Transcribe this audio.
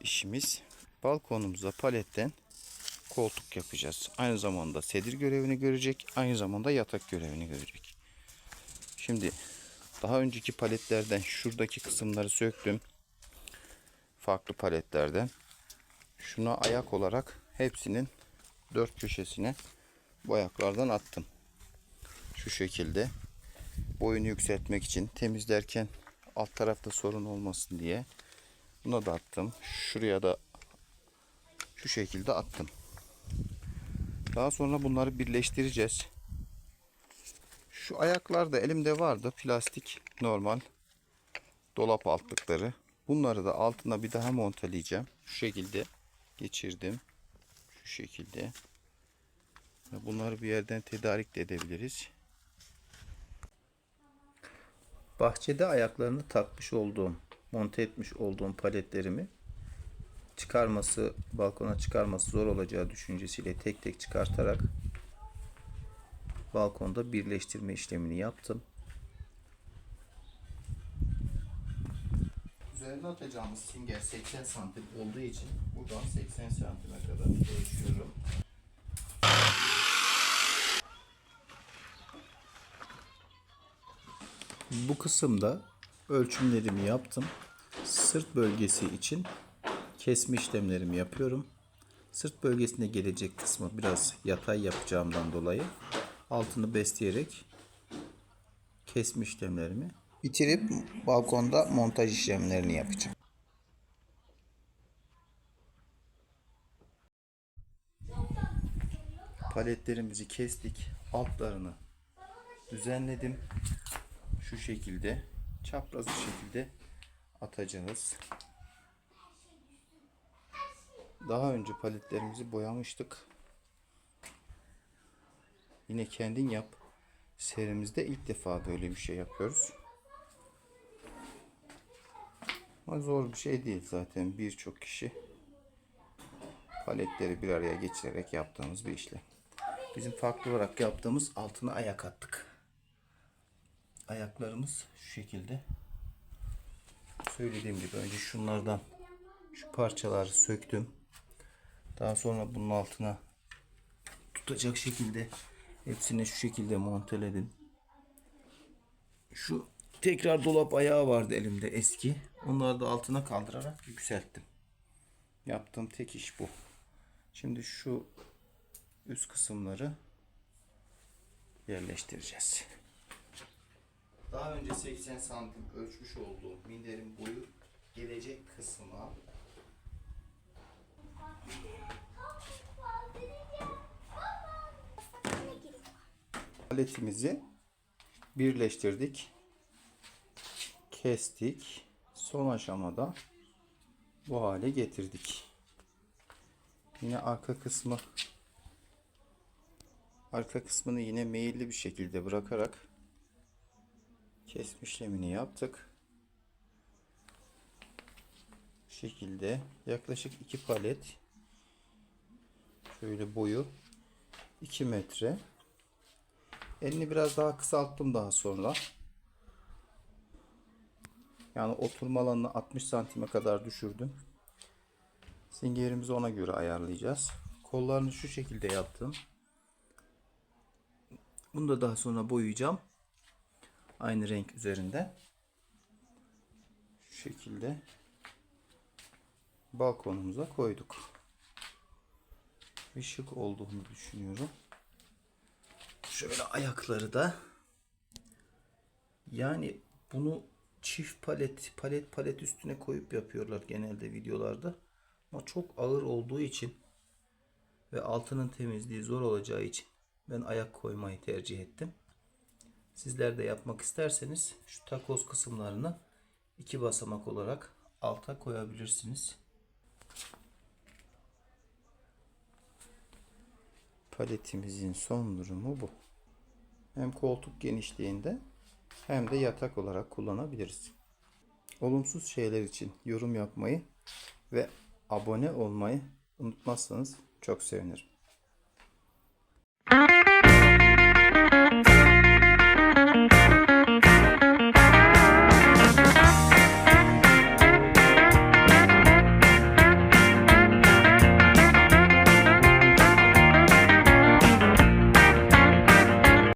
işimiz balkonumuza paletten koltuk yapacağız. Aynı zamanda sedir görevini görecek. Aynı zamanda yatak görevini görecek. Şimdi daha önceki paletlerden şuradaki kısımları söktüm. Farklı paletlerden. Şuna ayak olarak hepsinin dört köşesine bu ayaklardan attım. Şu şekilde boyunu yükseltmek için temizlerken alt tarafta sorun olmasın diye buna da attım. Şuraya da şu şekilde attım. Daha sonra bunları birleştireceğiz. Şu ayaklar da elimde vardı. Plastik normal dolap altlıkları. Bunları da altına bir daha monteleyeceğim. Şu şekilde geçirdim. Şu şekilde. Bunları bir yerden tedarik de edebiliriz. Bahçede ayaklarını takmış olduğum, monte etmiş olduğum paletlerimi çıkarması, balkona çıkarması zor olacağı düşüncesiyle tek tek çıkartarak balkonda birleştirme işlemini yaptım. Üzerine atacağımız singer 80 santim olduğu için buradan 80 santime kadar ölçüyorum. Bu kısımda ölçümlerimi yaptım. Sırt bölgesi için kesme işlemlerimi yapıyorum. Sırt bölgesine gelecek kısmı biraz yatay yapacağımdan dolayı altını besleyerek kesme işlemlerimi bitirip balkonda montaj işlemlerini yapacağım. Paletlerimizi kestik. Altlarını düzenledim. Şu şekilde çapraz bir şekilde atacağız. Daha önce paletlerimizi boyamıştık. Yine kendin yap. Serimizde ilk defa böyle bir şey yapıyoruz. Ama zor bir şey değil zaten birçok kişi paletleri bir araya geçirerek yaptığımız bir işlem. Bizim farklı olarak yaptığımız altına ayak attık. Ayaklarımız şu şekilde. Söylediğim gibi önce şunlardan şu parçaları söktüm. Daha sonra bunun altına tutacak şekilde hepsini şu şekilde monteledim. Şu tekrar dolap ayağı vardı elimde eski. Onları da altına kaldırarak yükselttim. Yaptığım tek iş bu. Şimdi şu üst kısımları yerleştireceğiz. Daha önce 80 santim ölçmüş olduğum minderin boyu gelecek kısma paletimizi birleştirdik. Kestik. Son aşamada bu hale getirdik. Yine arka kısmı arka kısmını yine meyilli bir şekilde bırakarak kesme işlemini yaptık. Bu şekilde yaklaşık 2 palet şöyle boyu 2 metre elini biraz daha kısalttım daha sonra yani oturma alanını 60 santime kadar düşürdüm Singerimizi ona göre ayarlayacağız. Kollarını şu şekilde yaptım. Bunu da daha sonra boyayacağım. Aynı renk üzerinde. Şu şekilde balkonumuza koyduk. Bir şık olduğunu düşünüyorum. Şöyle ayakları da yani bunu çift palet palet palet üstüne koyup yapıyorlar genelde videolarda. Ama çok ağır olduğu için ve altının temizliği zor olacağı için ben ayak koymayı tercih ettim. Sizler de yapmak isterseniz şu takoz kısımlarını iki basamak olarak alta koyabilirsiniz. Paletimizin son durumu bu. Hem koltuk genişliğinde hem de yatak olarak kullanabiliriz. Olumsuz şeyler için yorum yapmayı ve abone olmayı unutmazsanız çok sevinirim.